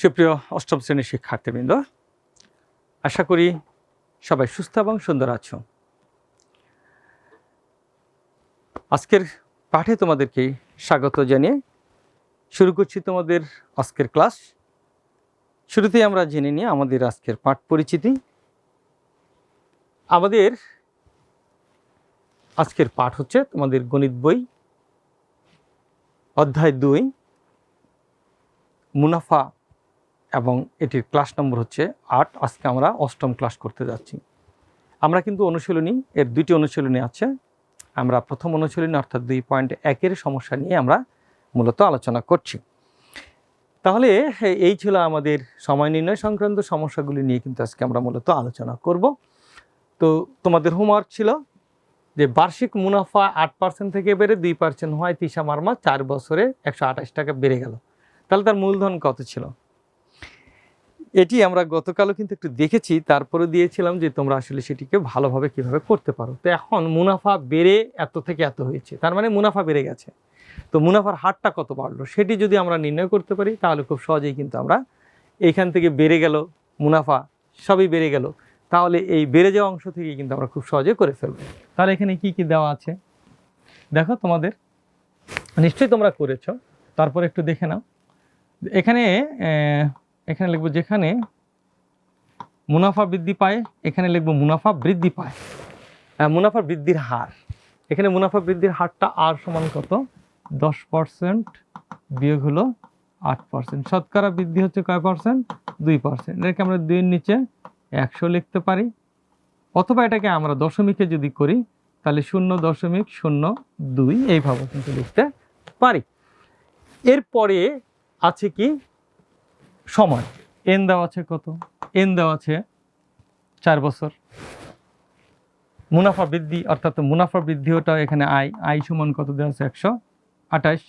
সুপ্রিয় অষ্টম শ্রেণির শিক্ষার্থীবৃন্দ, আশা করি সবাই সুস্থ এবং সুন্দর আছো। আজকের পাঠে তোমাদেরকে স্বাগত জানিয়ে শুরু করছি তোমাদের আজকের ক্লাস। শুরুতেই আমরা জেনে নিই আমাদের আজকের পাঠ পরিচিতি। আমাদের আজকের পাঠ হচ্ছে তোমাদের গণিত বই, অধ্যায় দুই, মুনাফা এবং এটির ক্লাস নম্বর হচ্ছে আট। আজকে আমরা অষ্টম ক্লাস করতে যাচ্ছি। আমরা কিন্তু অনুশীলনী, এর দুইটি অনুশীলনী আছে। আমরা প্রথম অনুশীলনী, অর্থাৎ দুই পয়েন্ট একের সমস্যা নিয়ে আমরা মূলত আলোচনা করছি। তাহলে এই ছিল আমাদের সময় নির্ণয় সংক্রান্ত সমস্যাগুলি নিয়ে কিন্তু আজকে আমরা মূলত আলোচনা করব। তো তোমাদের হোমওয়ার্ক ছিল যে বার্ষিক মুনাফা আট পার্সেন্ট থেকে বেড়ে দুই পার্সেন্ট হয় তিসা মারমা, চার বছরে একশো আঠাশ টাকা বেড়ে গেল। তাহলে তার মূলধন কত ছিল? এটি আমরা গতকালও কিন্তু একটু দেখেছি, তারপরে দিয়েছিলাম যে তোমরা আসলে সেটিকে ভালোভাবে কীভাবে করতে পারো। তো এখন মুনাফা বেড়ে এত থেকে এত হয়েছে, তার মানে মুনাফা বেড়ে গেছে। তো মুনাফার হারটা কত বাড়লো সেটি যদি আমরা নির্ণয় করতে পারি, তাহলে খুব সহজেই কিন্তু আমরা এইখান থেকে বেড়ে গেল, মুনাফা সবই বেড়ে গেল। তাহলে এই বেড়ে যাওয়া অংশ থেকে কিন্তু আমরা খুব সহজে করে ফেলব। তাহলে এখানে কি কি দেওয়া আছে? দেখো তোমাদের। নিশ্চয়ই তোমরা করেছ। তারপর একটু দেখে নাও। এখানে এখানে লিখব যেখানে মুনাফা বৃদ্ধি পায় এখানে লিখব মুনাফা বৃদ্ধি পায়। আহ, মুনাফা বৃদ্ধির হার। এখানে মুনাফা বৃদ্ধির হারটা আর সমান কত? দশ পার্সেন্ট বিয়োগ হলো আট পার্সেন্ট। শতকরা বৃদ্ধি হচ্ছে কয় পার্সেন্ট? দুই পার্সেন্ট। এটাকে আমরা দুইয়ের নিচে একশো লিখতে পারি। অথবা এটাকে আমরা দশমিকে যদি করি তাহলে শূন্য দশমিক শূন্য দুই এইভাবে কিন্তু লিখতে পারি। এরপরে আছে কি? সময়। এন দেওয়া আছে কত? এন দেওয়া আছে চার বছর। মুনাফা বৃদ্ধি, অর্থাৎ মুনাফা বৃদ্ধি ওটা এখানে আয় আয় সমান কত দেওয়া আছে? একশো আঠাশ।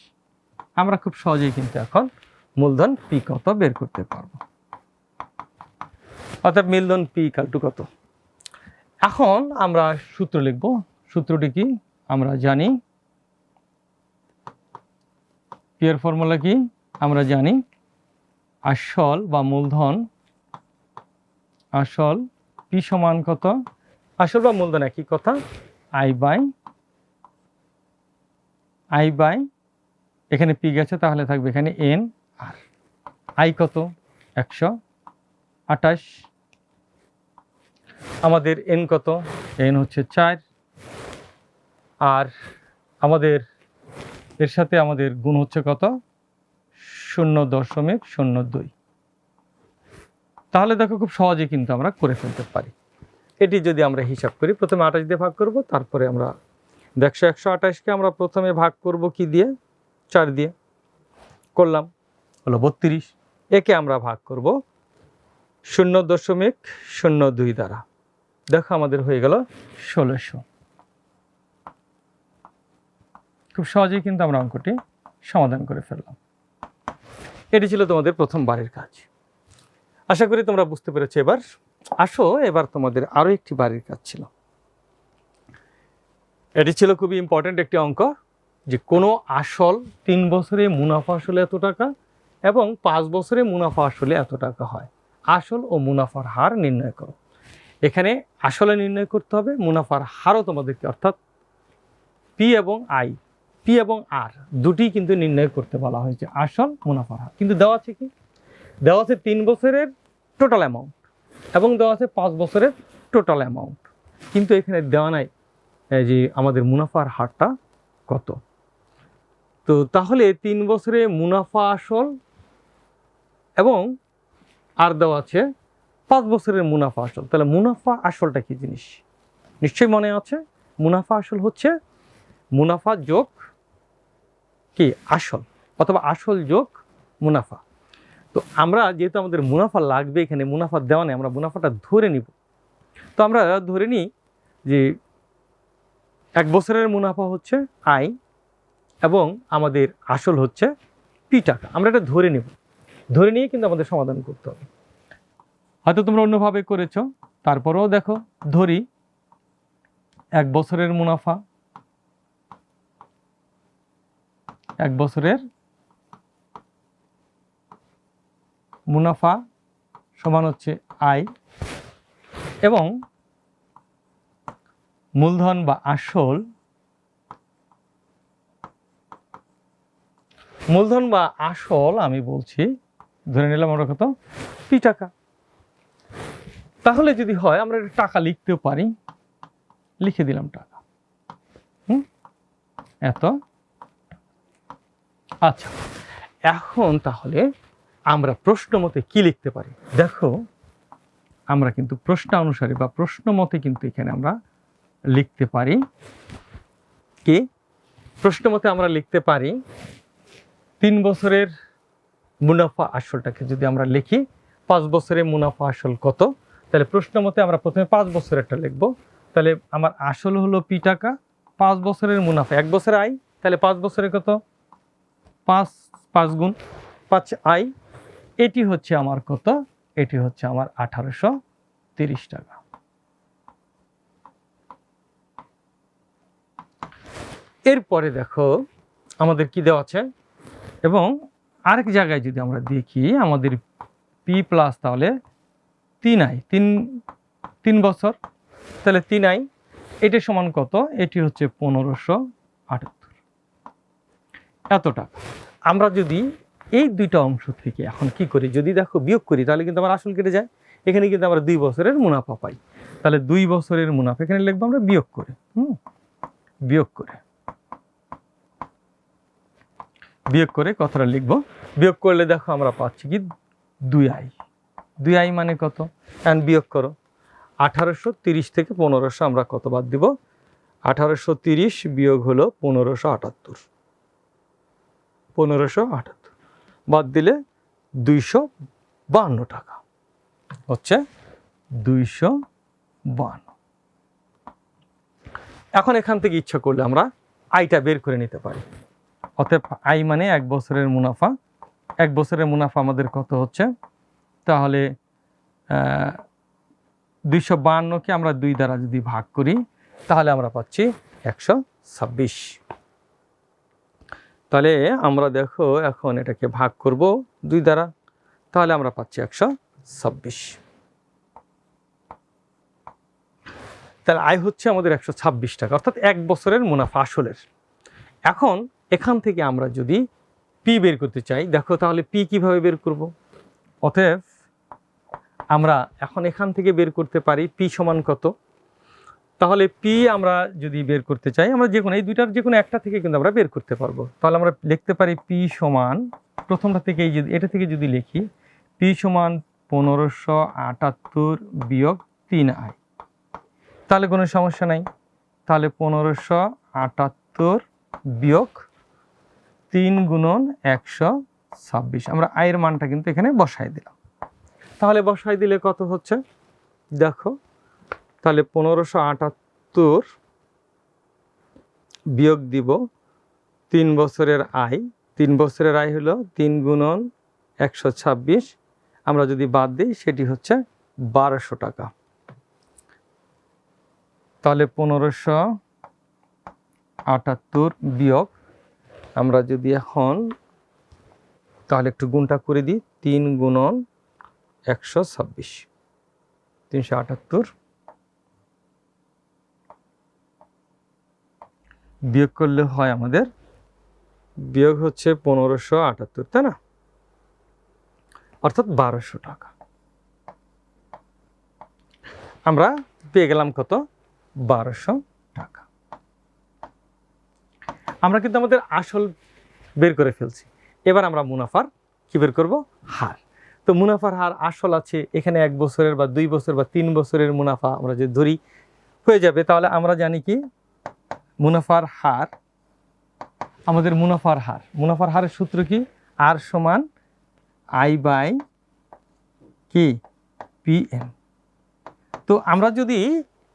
আমরা খুব সহজেই কিন্তু এখন মূলধন পি কত বের করতে পারব? অর্থাৎ মূলধন পি ইকাল টু কত? এখন আমরা সূত্র লিখব। সূত্রটি কি? আমরা জানি। পি এর ফর্মুলা কি? আমরা জানি আসল বা মূলধন? আসল পি সমান কত? আসল বা মূলধন একই কথা। আই বাই আই বাই এখানে পি গেছে, তাহলে থাকবে এখানে এন আর আই কত? একশো আঠাশ। আমাদের এন কত? এন হচ্ছে চার। আর আমাদের, এর সাথে আমাদের গুণ হচ্ছে কত? শূন্য দশমিক শূন্য দুই। তাহলে দেখো খুব সহজে কিন্তু আমরা করে ফেলতে পারি। এটি যদি আমরা হিসাব করি, প্রথমে আঠাশ দিয়ে ভাগ করব, তারপরে আমরা দেখশো একশো আঠাশকে আমরা প্রথমে ভাগ করব কি দিয়ে? চার দিয়ে। করলাম, হলো বত্রিশ। একে আমরা ভাগ করব শূন্য দশমিক শূন্য দুই দ্বারা। দেখো আমাদের হয়ে গেল ষোলোশো। খুব সহজেই কিন্তু আমরা অঙ্কটি সমাধান করে ফেললাম। এটি ছিল তোমাদের প্রথম বারের কাজ। আশা করি তোমরা বুঝতে পেরেছ এবার। আসো, এবার তোমাদের আরও একটি বাড়ির কাজ ছিল। এটি ছিল খুবই ইম্পর্ট্যান্ট একটি অঙ্ক যে কোনো আসল তিন বছরে মুনাফা আসলে এত টাকা এবং পাঁচ বছরে মুনাফা আসলে এত টাকা হয়। আসল ও মুনাফার হার নির্ণয় করো। এখানে আসলে নির্ণয় করতে হবে, মুনাফার হারও তোমাদেরকে অর্থাৎ পি এবং আই পি এবং আর দুটি কিন্তু নির্ণয় করতে বলা হয়েছে। আসল মুনাফার হার। কিন্তু দেওয়া আছে কি? দেওয়া আছে তিন বছরের টোটাল অ্যামাউন্ট এবং দেওয়া আছে পাঁচ বছরের টোটাল অ্যামাউন্ট কিন্তু এখানে দেওয়া নাই যে আমাদের মুনাফার হারটা কত? তো তাহলে তিন বছরে মুনাফা আসল এবং আর দেওয়া আছে পাঁচ বছরের মুনাফা আসল। তাহলে মুনাফা আসলটা কি জিনিস? নিশ্চয়ই মনে আছে? মুনাফা আসল হচ্ছে মুনাফা যোগ কি? আসল অথবা আসল যোগ মুনাফা। তো আমরা যেহেতু আমাদের মুনাফা লাগবে এখানে, মুনাফা দেওয়া নেই, আমরা মুনাফাটা ধরে নিব। তো আমরা ধরে নিই যে এক বছরের মুনাফা হচ্ছে আয় এবং আমাদের আসল হচ্ছে পি টাকা। আমরা এটা ধরে নেব। ধরে নিয়ে কিন্তু আমাদের সমাধান করতে হবে। হয়তো তোমরা অন্যভাবে করেছ, তারপরেও দেখো, ধরি এক বছরের মুনাফা এক বছরের মুনাফা সমান হচ্ছে আয় এবং মূলধন বা আসল মূলধন বা আসল আমি বলছি, ধরে নিলাম আমরা কত? পি টাকা। তাহলে যদি হয় আমরা একটা টাকা লিখতেও পারি। লিখে দিলাম টাকা। হুম? এত। আচ্ছা এখন তাহলে আমরা প্রশ্ন মতে কি লিখতে পারি? দেখো, আমরা কিন্তু প্রশ্ন অনুসারে বা প্রশ্ন মতে কিন্তু এখানে আমরা লিখতে পারি কি? প্রশ্ন মতে আমরা লিখতে পারি তিন বছরের মুনাফা আসলটাকে যদি আমরা লিখি, পাঁচ বছরের মুনাফা আসল কত? তাহলে প্রশ্ন মতে আমরা প্রথমে পাঁচ বছরেরটা লিখব। তাহলে আমার আসল হলো পি টাকা, পাঁচ বছরের মুনাফা, এক বছর আয়, তাহলে পাঁচ বছরে কত? পাঁচ পাঁচ গুণ পাঁচ আয় এটি হচ্ছে আমার কত? এটি হচ্ছে আমার আঠারোশো তিরিশ টাকা। এরপরে দেখো, আমাদের কি দেওয়া আছে? এবং আরেক জায়গায় যদি আমরা দেখি, আমাদের পি প্লাস তাহলে তিন আই, তিন তিন বছর। তাহলে তিন আই, এটি সমান কত? এটি হচ্ছে পনেরোশো আটাত্তর এত টাকা আমরা যদি এই দুইটা অংশ থেকে এখন কি করি, যদি দেখো বিয়োগ করি, তাহলে কিন্তু আমার আসল কেটে যায়। এখানে কিন্তু আমরা দুই বছরের মুনাফা পাই। তাহলে দুই বছরের মুনাফা এখানে লিখব আমরা বিয়োগ করে, হুম? বিয়োগ করে। বিয়োগ করে কথাটা লিখব। বিয়োগ করলে দেখো আমরা পাচ্ছি কি? দুই আই। দুই আই মানে কত? অ্যান্ড বিয়োগ করো। আঠারোশো তিরিশ থেকে পনেরোশো আমরা কত বাদ দিব? আঠারোশো তিরিশ বিয়োগ হলো পনেরোশো আটাত্তর। পনেরোশো আটাত্তর। বাদ দিলে দুইশো বান্ন টাকা। হচ্ছে দুইশো বান্ন। এখন এখান থেকে ইচ্ছা করলে আমরা আইটা বের করে নিতে পারি। অতএব আই মানে এক বছরের মুনাফা। এক বছরের মুনাফা আমাদের কত হচ্ছে? তাহলে দুইশো বাহান্নকে আমরা দুই দ্বারা যদি ভাগ করি, তাহলে আমরা পাচ্ছি একশো ছাব্বিশ। তাহলে আমরা দেখো এখন এটাকে ভাগ করব দুই দ্বারা। তাহলে আমরা পাচ্ছি একশো ছাব্বিশ। তাহলে আয় হচ্ছে আমাদের একশো ছাব্বিশ টাকা, অর্থাৎ এক বছরের মুনাফা আসলের। এখন এখান থেকে আমরা যদি পি বের করতে চাই, দেখো তাহলে পি কীভাবে বের করব? অতএব আমরা এখন এখান থেকে বের করতে পারি পি সমান কত? তাহলে পি আমরা যদি বের করতে চাই, আমরা যে কোনো এই দুইটার যে কোনো একটা থেকে কিন্তু আমরা বের করতে পারব। তাহলে আমরা লিখতে পারি পি সমান, প্রথমটা থেকে এই যদি এটা থেকে যদি লিখি পি সমান পনেরোশো আটাত্তর বিয়োগ তিন আই তাহলে কোনো সমস্যা নাই। তাহলে পনেরোশো আটাত্তর বিয়োগ তিন গুণন একশো ছাব্বিশ। আমরা আয়ের মানটা কিন্তু এখানে বসাই দিলাম। তাহলে বসাই দিলে কত হচ্ছে? দেখো তাহলে পনেরোশো আটাত্তর বিয়োগ দিব তিন বছরের আয়। তিন বছরের আয় হলো তিন গুণন একশো ছাব্বিশ। আমরা যদি বাদ দিই, সেটি হচ্ছে বারোশো টাকা। তাহলে পনেরোশো আটাত্তর বিয়োগ আমরা যদি এখন, তাহলে একটু গুণটা করে দিই, তিন গুণন একশো ছাব্বিশ। তিনশো আটাত্তর বিয়োগ করলে হয় আমাদের বিয়োগ হচ্ছে পনেরোশো আটাত্তর, তাই না? অর্থাৎ বারোশো টাকা। আমরা পেয়ে গেলাম কত? বারোশো টাকা। আমরা কিন্তু আমাদের আসল বের করে ফেলছি। এবার আমরা মুনাফার কি বের করব? হার। তো মুনাফার হার আসল আছে, এখানে এক বছরের বা দুই বছর বা তিন বছরের মুনাফা আমরা যে ধরি, হয়ে যাবে। তাহলে আমরা জানি কি? মুনাফার হার, আমাদের মুনাফার হার। মুনাফার হারের সূত্র কি? আর সমান আই বাই কি? পি এন তো আমরা যদি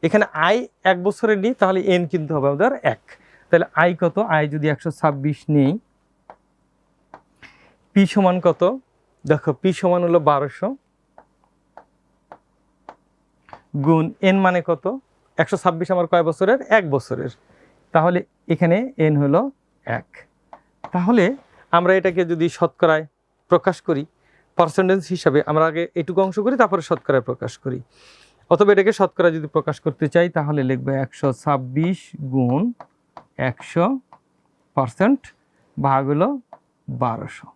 এখানে আই এক বছরের নিই, তাহলে এন কিন্তু হবে আমাদের এক। তাহলে আই কত? আই যদি একশো ছাব্বিশ নেই, পি সমান কত? দেখো, পি সমান হলো বারোশো গুণ এন মানে কত? একশো ছাব্বিশ আমার কয় বছরের? এক বছরের। তাহলে এখানে এন হলো এক। তাহলে আমরা এটাকে যদি শতকরায় প্রকাশ করি পার্সেন্টেজ হিসাবে আমরা আগে এটুকু অংশ করি, তারপরে শতকরায় প্রকাশ করি। অথবা এটাকে শতকরা যদি প্রকাশ করতে চাই, তাহলে লিখবে একশো ছাব্বিশ গুণ একশো পার্সেন্ট ভাগ হলো বারোশো।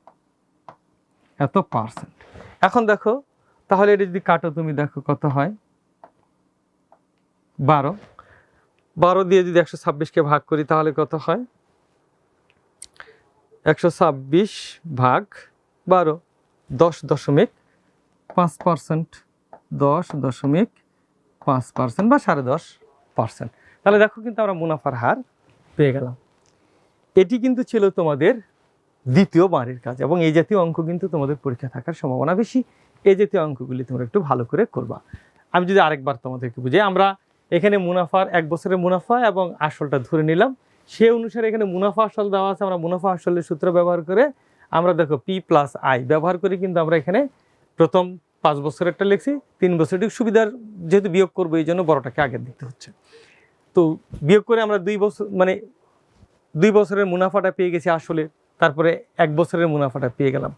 এত পার্সেন্ট এখন দেখো, তাহলে এটা যদি কাটো, তুমি দেখো কত হয়? বারো। বারো দিয়ে যদি একশো ছাব্বিশকে ভাগ করি, তাহলে কত হয়? একশো ছাব্বিশ ভাগ বারো, দশ দশমিক পাঁচ পার্সেন্ট, দশ দশমিক পাঁচ পার্সেন্ট বা সাড়ে দশ পার্সেন্ট। তাহলে দেখো কিন্তু আমরা মুনাফার হার পেয়ে গেলাম। এটি কিন্তু ছিল তোমাদের দ্বিতীয় বারের কাজ এবং এই জাতীয় অঙ্ক কিন্তু তোমাদের পরীক্ষা থাকার সম্ভাবনা বেশি। এই জাতীয় অঙ্কগুলি তোমরা একটু ভালো করে করবা। আমি যদি আরেকবার তোমাদেরকে বুঝাই, আমরা এখানে মুনাফার এক বছরের মুনাফা এবং আসলটা ধরে নিলাম। সে অনুসারে এখানে মুনাফা আসল দেওয়া আছে, আমরা মুনাফা আসলের সূত্র ব্যবহার করে আমরা দেখো পি প্লাস আই ব্যবহার করে, কিন্তু আমরা এখানে প্রথম পাঁচ বছরেরটা লিখছি, তিন বছরটি সুবিধার যেহেতু বিয়োগ করব, এই জন্য বড়টাকে আগে দিতে হচ্ছে। তো বিয়োগ করে আমরা দুই বছর মানে দুই বছরের মুনাফাটা পেয়ে গেছি আসলে, তারপরে এক বছরের মুনাফাটা পেয়ে গেলাম।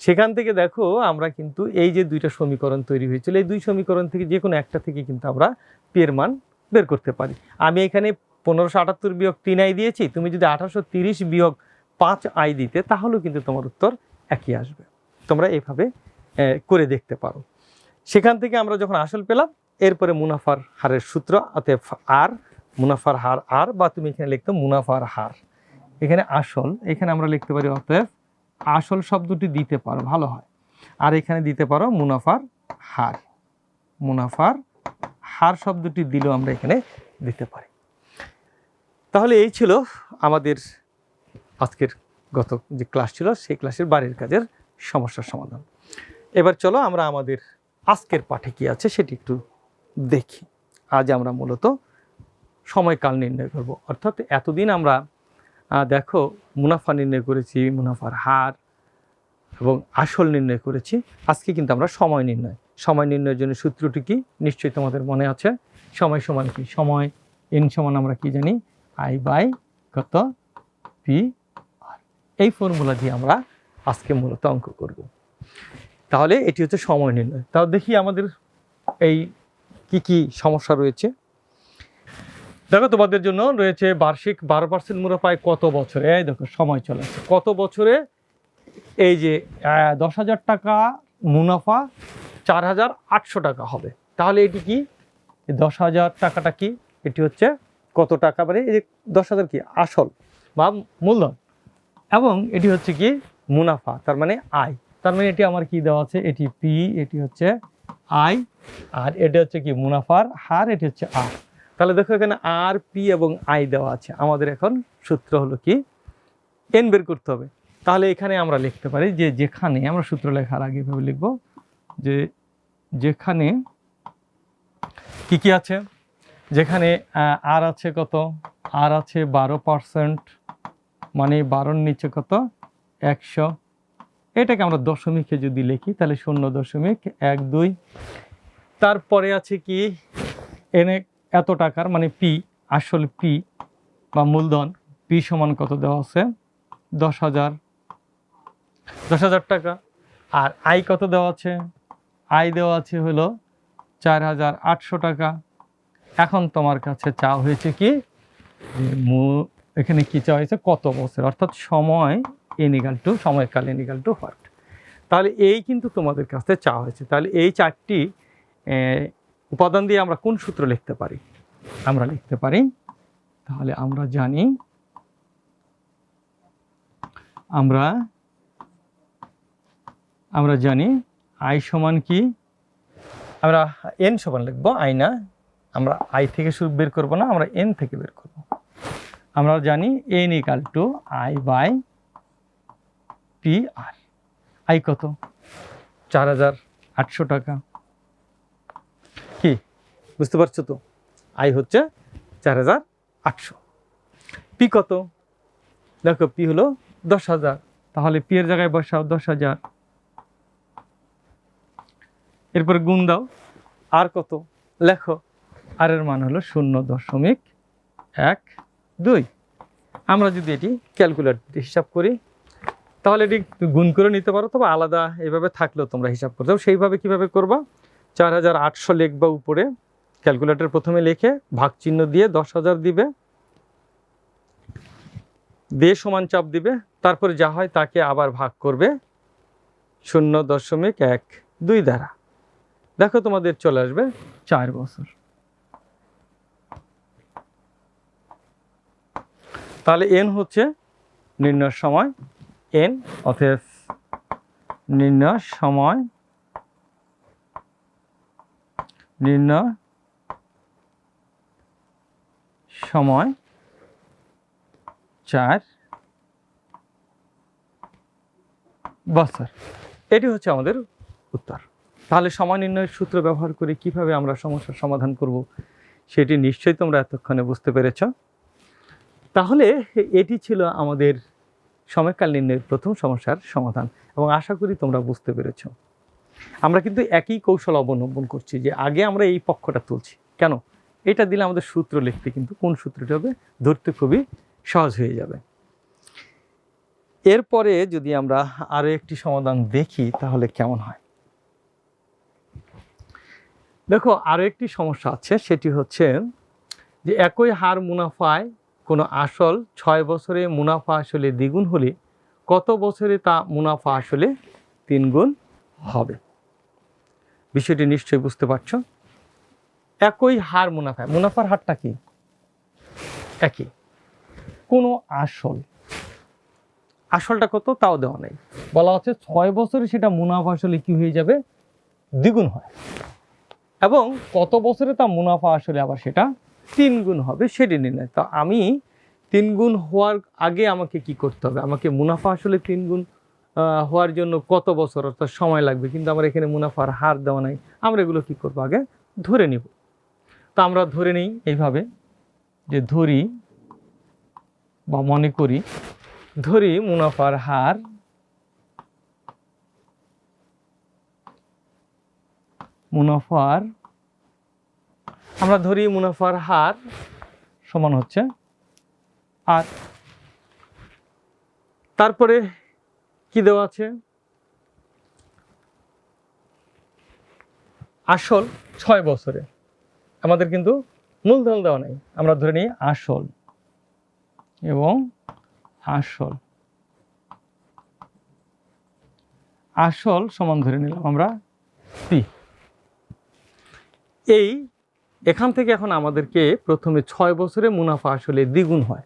সেখান থেকে দেখো আমরা কিন্তু এই যে দুইটা সমীকরণ তৈরি হয়েছিল, এই দুই সমীকরণ থেকে যে কোনো একটা থেকে কিন্তু আমরা পের মান বের করতে পারি। আমি এখানে পনেরোশো আটাত্তর বিয়োগ তিন আই দিয়েছি, তুমি যদি আঠারোশো তিরিশ বিয়োগ পাঁচ আই দিতে, তাহলেও কিন্তু তোমার উত্তর একই আসবে। তোমরা এভাবে করে দেখতে পারো। সেখান থেকে আমরা যখন আসল পেলাম, এরপরে মুনাফার হারের সূত্র, অতএব আর, মুনাফার হার আর, বা তুমি এখানে লিখতো মুনাফার হার। এখানে আসল, এখানে আমরা লিখতে পারি অতএব আসল শব্দটি দিতে পারো, ভালো হয়। আর এখানে দিতে পারো মুনাফার হার। মুনাফার হার শব্দটি দিলেও আমরা এখানে দিতে পারি। তাহলে এই ছিল আমাদের আজকের গত যে ক্লাস ছিল, সেই ক্লাসের বাড়ির কাজের সমস্যার সমাধান। এবার চলো আমরা আমাদের আজকের পাঠে কি আছে সেটি একটু দেখি। আজ আমরা মূলত সময়কাল নির্ণয় করব। অর্থাৎ এতদিন আমরা দেখো, মুনাফা নির্ণয় করেছি, মুনাফার হার এবং আসল নির্ণয় করেছি। আজকে কিন্তু আমরা সময় নির্ণয়। সময় নির্ণয়ের জন্য সূত্রটি কি? নিশ্চয়ই তোমাদের মনে আছে। সময় সমান কি? সময় এন সমান আমরা কি জানি? আই বাই কত? পি আর এই ফর্মুলা দিয়ে আমরা আজকে মূলত অঙ্ক করব। তাহলে এটি হচ্ছে সময় নির্ণয়। তাও দেখি আমাদের এই কি কি সমস্যা রয়েছে। দেখো, তোমাদের জন্য রয়েছে বার্ষিক বারো পার্সেন্ট মুনাফায় কত বছরে? এই দেখো, সময় চলে আসছে। কত বছরে? এই যে দশ হাজার টাকা মুনাফা চার হাজার আটশো টাকা হবে। তাহলে এটি কি? দশ হাজার টাকাটা কি? এটি হচ্ছে কত টাকা? মানে এই যে দশ হাজার কি? আসল বা মূলধন। এবং এটি হচ্ছে কি? মুনাফা, তার মানে আয়। তার মানে এটি আমার কি দেওয়া আছে? এটি পি, এটি হচ্ছে আয়। আর এটি হচ্ছে কি? মুনাফার হার, এটি হচ্ছে আর তাহলে দেখো এখানে আর পি এবং আই দেওয়া আছে। আমাদের এখন সূত্র হলো কি? এন বের করতে হবে। তাহলে এখানে আমরা লিখতে পারি যে যেখানে, আমরা সূত্র লেখার আগে এভাবে লিখব যে যেখানে কি কি আছে? যেখানে আর আছে কত? আর আছে বারো পার্সেন্ট মানে বারোর নিচে কত? একশো। এটাকে আমরা দশমিকে যদি লিখি, তাহলে শূন্য দশমিক এক দুই। তারপরে আছে কি? এনে এত টাকার মানে পি আসল পি বা মূলধন পি সমান কত দেওয়া আছে? দশ হাজার। দশ হাজার টাকা। আর আই কত দেওয়া আছে? আই দেওয়া আছে হলো চার হাজার আটশো টাকা। এখন তোমার কাছে চা হয়েছে কি? এখানে কি চাওয়া হয়েছে? কত বছর? অর্থাৎ সময় এনিগাল টু সময়কাল এনিগাল টু হোয়াট তাহলে এই কিন্তু তোমাদের কাছে চা হয়েছে। তাহলে এই চারটি উপাদান দিয়ে আমরা কোন সূত্র লিখতে পারি? আমরা লিখতে পারি, তাহলে আমরা জানি, আমরা আমরা জানি আই সমান কি? আমরা এন সমান লিখব আই না। আমরা আই থেকে শুরু বের করব না, আমরা এন থেকে বের করব। আমরা জানি N equal to I by P R I কত? চার হাজার আটশো টাকা। বুঝতে পারছ তো? আই হচ্ছে চার হাজার আটশো। পি কত? দেখো, পি হলো দশ হাজার। তাহলে পি এর জায়গায় বসাও দশ হাজার। এরপরে গুণ দাও, আর কত? লেখো, আর এর মান হলো শূন্য দশমিক এক দুই। আমরা যদি এটি ক্যালকুলেট হিসাব করি, তাহলে এটি গুণ করে নিতে পারো, তবে আলাদা এভাবে থাকলেও তোমরা হিসাব করতে সেইভাবে কীভাবে করবা? চার হাজার আটশো লিখবা উপরে। ক্যালকুলেটর প্রথমে লিখে ভাগ চিহ্ন দিয়ে দশ হাজার দিবে। দিয়ে সমান চাপ দিবে। তারপরে যা হয় তাকে আবার ভাগ করবে শূন্য দশমিক এক দুই দ্বারা। দেখো তোমাদের চলে আসবে চার বছর। তাহলে এন হচ্ছে নির্ণয় সময়। এন অতএব নির্ণয় সময়। নির্ণয় সময় চার বছর এটি হচ্ছে আমাদের উত্তর। তাহলে সময় নির্ণয়ের সূত্র ব্যবহার করে কীভাবে আমরা সমস্যার সমাধান করব সেটি নিশ্চয়ই তোমরা এতক্ষণে বুঝতে পেরেছ। তাহলে এটি ছিল আমাদের সময়কাল নির্ণয়ের প্রথম সমস্যার সমাধান এবং আশা করি তোমরা বুঝতে পেরেছ। আমরা কিন্তু একই কৌশল অবলম্বন করছি যে আগে আমরা এই পক্ষটা তুলছি। কেন? এটা দিলে আমাদের সূত্র লিখতে কিন্তু কোন সূত্রটি হবে? ধরতে খুবই সহজ হয়ে যাবে। এরপরে যদি আমরা আরও একটি সমাধান দেখি, তাহলে কেমন হয়? দেখো, আরও একটি সমস্যা আছে, সেটি হচ্ছে যে একই হার মুনাফায় কোনো আসল ছয় বছরে মুনাফা আসলে দ্বিগুণ হলে কত বছরে তা মুনাফা আসলে তিনগুণ হবে? বিষয়টি নিশ্চয়ই বুঝতে পারছ? একই হার মুনাফা। মুনাফার হারটা কি? একই। কোনো আসল। আসলটা কত? তাও দেওয়া নেই। বলা হচ্ছে ছয় বছরে সেটা মুনাফা আসলে কি হয়ে যাবে? দ্বিগুণ হয়। এবং কত বছরে তা মুনাফা আসলে আবার সেটা তিন গুণ হবে সেটি নির্ণয়। তো আমি তিন গুণ হওয়ার আগে আমাকে কি করতে হবে? আমাকে মুনাফা আসলে তিন গুণ হওয়ার জন্য কত বছর অর্থাৎ সময় লাগবে? কিন্তু আমার এখানে মুনাফার হার দেওয়া নাই। আমরা এগুলো কি করব? আগে ধরে নিব। তো আমরা ধরে নিই এইভাবে, যে ধরি বা মনে করি, ধরি মুনাফার হার মুনাফার, আমরা ধরি মুনাফার হার সমান হচ্ছে আর। তারপরে কি দেওয়া আছে? আসল ছয় বছরে। আমাদের কিন্তু মূলধন দেওয়া নেই। আমরা ধরে নিই আসল এবং আসল। আসল সমান ধরে নিলাম আমরা পি এই, এখান থেকে এখন আমাদেরকে প্রথমে ছয় বছরে মুনাফা আসলে দ্বিগুণ হয়।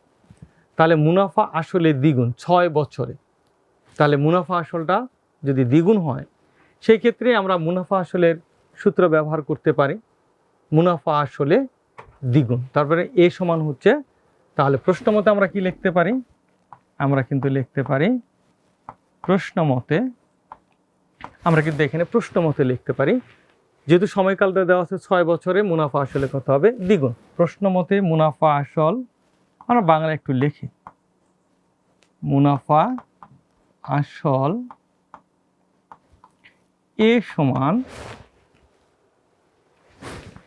তাহলে মুনাফা আসলে দ্বিগুণ, ছয় বছরে। তাহলে মুনাফা আসলটা যদি দ্বিগুণ হয়, সেই ক্ষেত্রে আমরা মুনাফা আসলের সূত্র ব্যবহার করতে পারি। মুনাফা আসলে দ্বিগুণ। তারপরে এ সমান হচ্ছে, তাহলে প্রশ্ন মতে আমরা কি লিখতে পারি? আমরা কিন্তু লিখতে পারি প্রশ্ন মতে, আমরা কিন্তু এখানে প্রশ্ন মতে লিখতে পারি, যেহেতু সময়কালটা দেওয়া আছে ছয় বছরে, মুনাফা আসলে কত হবে? দ্বিগুণ। প্রশ্ন মতে মুনাফা আসল, আমরা বাংলা একটু লিখি। মুনাফা আসল এ সমান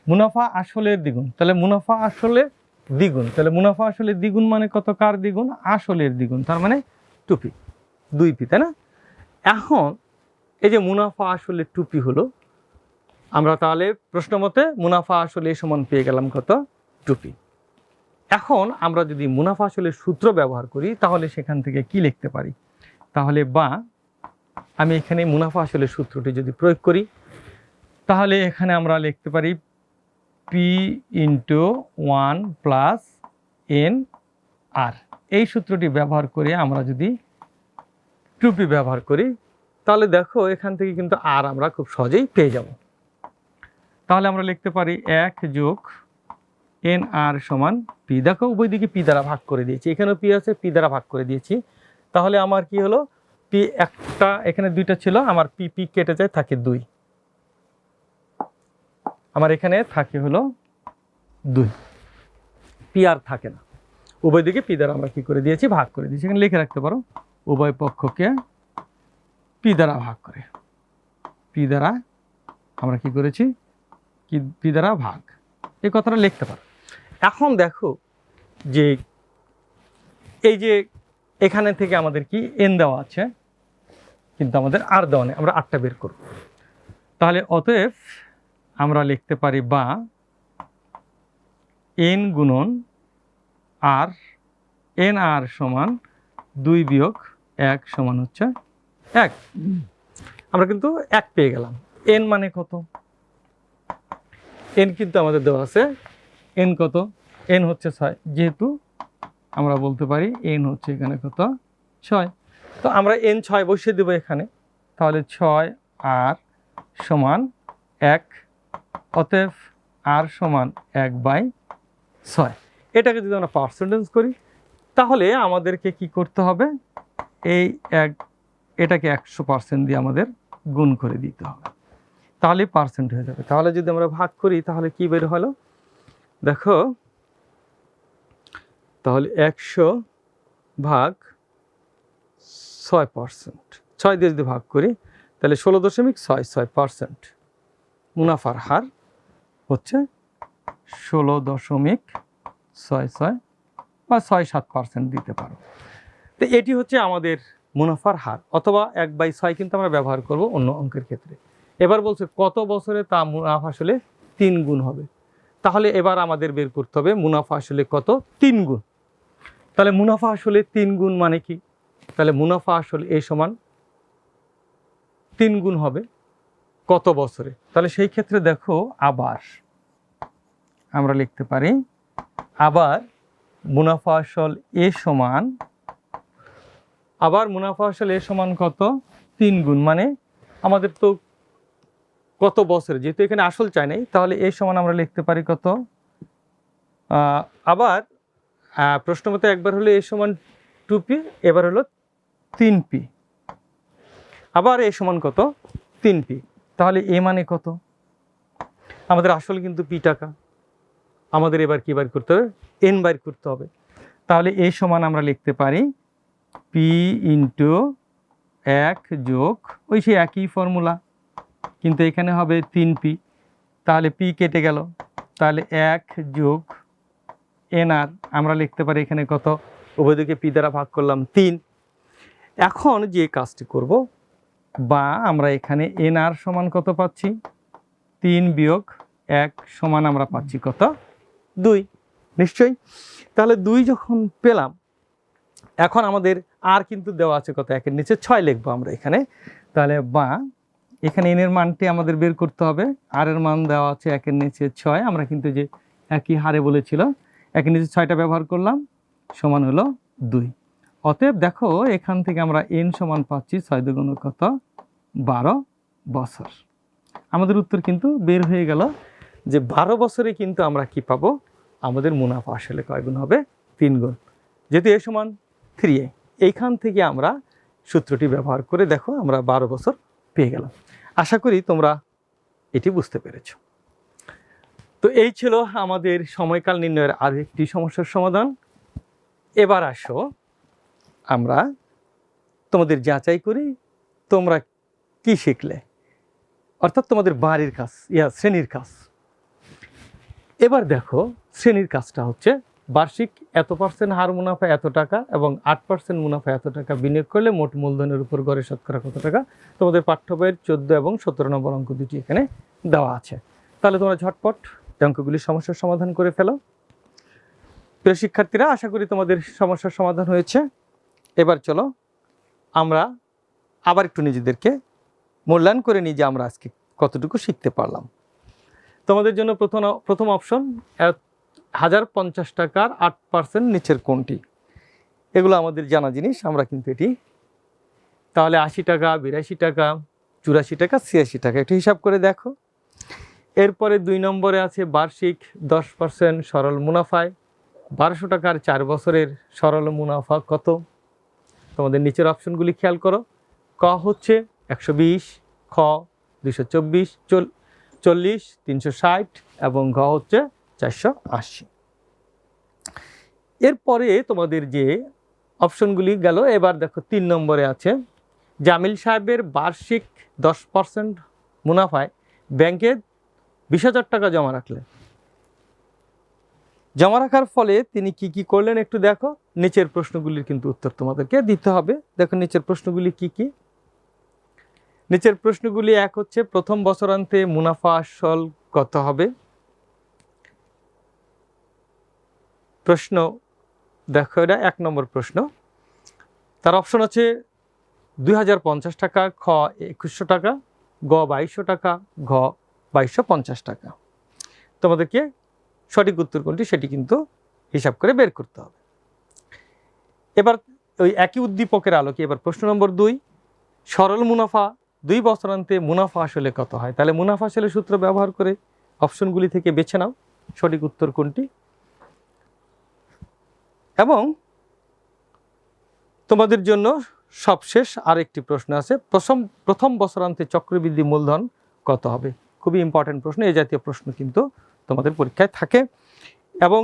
মুনাফা আসলের দ্বিগুণ। তাহলে মুনাফা আসলে দ্বিগুণ। তাহলে মুনাফা আসলে দ্বিগুণ মানে কত? কার দ্বিগুণ? আসলের দ্বিগুণ। তার মানে টুপি। দুই পি, তাই না? এখন এই যে মুনাফা আসলে টুপি হলো, আমরা তাহলে প্রশ্ন মতে মুনাফা আসলে সমান পেয়ে গেলাম কত? টুপি। এখন আমরা যদি মুনাফা আসলে সূত্র ব্যবহার করি, তাহলে সেখান থেকে কি লিখতে পারি? তাহলে বা, আমি এখানে মুনাফা আসলে সূত্রটি যদি প্রয়োগ করি, তাহলে এখানে আমরা লিখতে পারি P into one plus N R এই সূত্রটি ব্যবহার করে আমরা যদি টুপি ব্যবহার করি, তাহলে দেখো এখান থেকে কিন্তু আর আমরা খুব সহজেই পেয়ে যাব। তাহলে আমরা লিখতে পারি এক যোগ এন আর সমান পি দেখো উভয় দিকে পি দ্বারা ভাগ করে দিয়েছি। এখানেও পি আছে পি দ্বারা ভাগ করে দিয়েছি। তাহলে আমার কি হলো? পি একটা, এখানে দুইটা ছিল, আমার পি পি কেটে যায়, থাকে দুই। আমার এখানে থাকে হলো দুই। পি আর থাকে না। উভয় দিকে পি দ্বারা আমরা কি করে দিয়েছি? ভাগ করে দিয়েছি। এখানে লিখে রাখতে পারো। উভয় পক্ষকে পি দ্বারা ভাগ করে। পি দ্বারা আমরা কি করেছি? কি পি দ্বারা ভাগ। এই কথাটা লিখতে পারো। এখন দেখো যে এই যে এখানে থেকে আমাদের কি এন দেওয়া আছে, কিন্তু আমাদের আর দেওয়া নেই। আমরা আটটা বের করব। তাহলে অতএব আমরা লিখতে পারি বা এন গুণন আর এন আর সমান দুই বিয়োগ এক সমান হচ্ছে এক। আমরা কিন্তু এক পেয়ে গেলাম। এন মানে কত? এন কিন্তু আমাদের দেওয়া আছে এন কত? এন হচ্ছে ছয়। যেহেতু আমরা বলতে পারি এন হচ্ছে এখানে কত? ছয়। তো আমরা এন ছয় বসিয়ে দেবো এখানে। তাহলে ছয় আর সমান এক অতএব আর সমান এক বাই ছয়। এটাকে যদি আমরা পার্সেন্টেজ করি, তাহলে আমাদেরকে কি করতে হবে? এই এক, এটাকে একশো পার্সেন্ট দিয়ে আমাদের গুণ করে দিতে হবে। তাহলে পার্সেন্ট হয়ে যাবে। তাহলে যদি আমরা ভাগ করি, তাহলে কি বের হলো? দেখো, তাহলে একশো ভাগ ছয় পার্সেন্ট ছয় দিয়ে যদি ভাগ করি, তাহলে ষোলো দশমিক ছয় ছয় পার্সেন্ট মুনাফার হার হচ্ছে ষোলো দশমিক ছয় ছয় বা ছয় সাত পার্সেন্ট দিতে পারো। তো এটি হচ্ছে আমাদের মুনাফার হার, অথবা এক বাই ছয় কিন্তু আমরা ব্যবহার করব অন্য অঙ্কের ক্ষেত্রে। এবার বলছে কত বছরে তা মুনাফা আসলে তিন গুণ হবে? তাহলে এবার আমাদের বের করতে হবে মুনাফা আসলে কত? তিন গুণ। তাহলে মুনাফা আসলে তিন গুণ মানে কি? তাহলে মুনাফা আসলে এই সমান তিন গুণ হবে। কত বছরে? তাহলে সেই ক্ষেত্রে দেখো আবার আমরা লিখতে পারি, আবার মুনাফা আসল এ সমান, আবার মুনাফা আসল এ সমান কত? তিন গুণ মানে আমাদের তো কত বছরে? যেহেতু এখানে আসল চাই নাই, তাহলে এ সমান আমরা লিখতে পারি কত? আবার প্রশ্ন মতো একবার হলো এ সমান টু পি এবার হলো তিন পি আবার এ সমান কত? তিন পি তাহলে এ মানে কত? আমাদের আসল কিন্তু পি টাকা। আমাদের এবার কি বার করতে হবে? এন বার করতে হবে। তাহলে এ সমান আমরা লিখতে পারি পি ইন্টু এক যোগ, ওই সেই একই ফর্মুলা, কিন্তু এখানে হবে তিন পি। তাহলে পি কেটে গেল। তাহলে এক যোগ এন আর, আমরা লিখতে পারি এখানে কত? উভয়দিকে পি দ্বারা ভাগ করলাম তিন। এখন যে কাজটি করব বা আমরা এখানে এন আর সমান কত পাচ্ছি? তিন বিয়োগ এক সমান আমরা পাচ্ছি কত? দুই। নিশ্চয়ই? তাহলে দুই যখন পেলাম, এখন আমাদের আর কিন্তু দেওয়া আছে কত? একের নিচে ছয় লিখব আমরা এখানে। তাহলে বা, এখানে এনের মানটি আমাদের বের করতে হবে। আর এর মান দেওয়া আছে একের নিচে ছয়। আমরা কিন্তু যে একই হারে বলেছিল, একের নিচে ছয়টা ব্যবহার করলাম, সমান হলো দুই। অতএব দেখো, এখান থেকে আমরা এন সমান পাচ্ছি ছয় দুগুণ কত? বারো বছর। আমাদের উত্তর কিন্তু বের হয়ে গেল যে বারো বছরে কিন্তু আমরা কি পাবো? আমাদের মুনাফা আসলে কয় গুণ হবে? তিন গুণ। যেহেতু এ সমান থ্রি এ এইখান থেকে আমরা সূত্রটি ব্যবহার করে দেখো আমরা বারো বছর পেয়ে গেলাম। আশা করি তোমরা এটি বুঝতে পেরেছ। তো এই ছিল আমাদের সময়কাল নির্ণয়ের আর একটি সমস্যার সমাধান। এবার আসো আমরা তোমাদের যাচাই করি, তোমরা কি শিখলে? অর্থাৎ তোমাদের বাড়ির কাজ, ইয়া, শ্রেণির কাজ। এবার দেখো, শ্রেণির কাজটা হচ্ছে বার্ষিক এত পার্সেন্ট হার মুনাফা এত টাকা এবং আট পার্সেন্ট মুনাফা এত টাকা বিনিয়োগ করলে মোট মূলধনের উপর গড়ে শতকরা কত টাকা? তোমাদের পাঠ্য বইয়ের চোদ্দ এবং সতেরো নম্বর অঙ্ক দুটি এখানে দেওয়া আছে। তাহলে তোমরা ঝটপট অঙ্কগুলির সমস্যার সমাধান করে ফেলো। প্রিয় শিক্ষার্থীরা, আশা করি তোমাদের সমস্যার সমাধান হয়েছে। এবার চলো আমরা আবার একটু নিজেদেরকে মূল্যায়ন করে নিই যে আমরা আজকে কতটুকু শিখতে পারলাম। তোমাদের জন্য প্রথম প্রথম অপশন হাজার পঞ্চাশ টাকার আট পার্সেন্ট নিচের কোনটি? এগুলো আমাদের জানা জিনিস, আমরা কিন্তু এটি তাহলে আশি টাকা, বিরাশি টাকা, চুরাশি টাকা, ছিয়াশি টাকা একটু হিসাব করে দেখো। এরপরে দুই নম্বরে আছে বার্ষিক দশ পার্সেন্ট সরল মুনাফায়, বারোশো টাকার চার বছরের সরল মুনাফা কত? তোমাদের নিচের অপশনগুলি খেয়াল করো। ক হচ্ছে একশো বিশ, খ দুশো চব্বিশ, চল, চল্লিশ, তিনশো ষাট এবং ঘ হচ্ছে চারশো আশি। এরপরে তোমাদের যে অপশনগুলি গেল, এবার দেখো তিন নম্বরে আছে, জামিল সাহেবের বার্ষিক দশ পার্সেন্ট মুনাফায় ব্যাংকে বিশ হাজার টাকা জমা রাখলে। জমা রাখার ফলে তিনি কি কি করলেন একটু দেখো। নিচের প্রশ্নগুলির কিন্তু উত্তর তোমাদেরকে দিতে হবে। দেখো নিচের প্রশ্নগুলি কি কি? নিচের প্রশ্নগুলি এক হচ্ছে, প্রথম বছরান্তে মুনাফা আসল কত হবে? প্রশ্ন, দেখো এটা এক নম্বর প্রশ্ন। তার অপশন আছে দুই হাজার পঞ্চাশ টাকা, খ একুশশো টাকা, গ বাইশশো টাকা, ঘ বাইশশো পঞ্চাশ টাকা। তোমাদেরকে সঠিক উত্তর কোনটি সেটি কিন্তু হিসাব করে বের করতে হবে। এবার ওই একই উদ্দীপকের আলোকে এবার প্রশ্ন নম্বর দুই, সরল মুনাফা দুই বছরান্তে মুনাফা আসলে কত হয়? তাহলে মুনাফা আসলে সূত্র ব্যবহার করে অপশনগুলি থেকে বেছে নাও, সঠিক উত্তর কোনটি? এবং তোমাদের জন্য সবশেষ আরেকটি প্রশ্ন আছে, প্রথম প্রথম বছরান্তে চক্রবৃদ্ধি মূলধন কত হবে? খুবই ইম্পর্টেন্ট প্রশ্ন এই জাতীয় প্রশ্ন কিন্তু তোমাদের পরীক্ষায় থাকে। এবং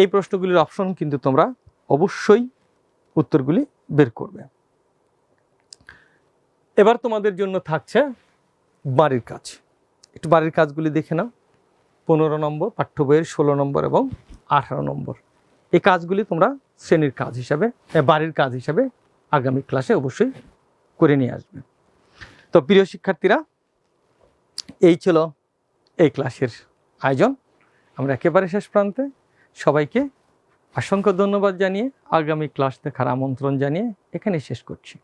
এই প্রশ্নগুলির অপশন কিন্তু তোমরা অবশ্যই উত্তরগুলি বের করবে। এবার তোমাদের জন্য থাকছে বাড়ির কাজ। একটু বাড়ির কাজগুলি দেখে নাও। পনেরো নম্বর, পাঠ্য বইয়ের ষোলো নম্বর এবং আঠারো নম্বর। এই কাজগুলি তোমরা শ্রেণির কাজ হিসাবে বাড়ির কাজ হিসাবে আগামী ক্লাসে অবশ্যই করে নিয়ে আসবে। তো প্রিয় শিক্ষার্থীরা, এই ছিল এই ক্লাসের আয়োজন। আমরা একেবারে শেষ প্রান্তে। সবাইকে অসংখ্য ধন্যবাদ জানিয়ে আগামী ক্লাস দেখার আমন্ত্রণ জানিয়ে এখানে শেষ করছি।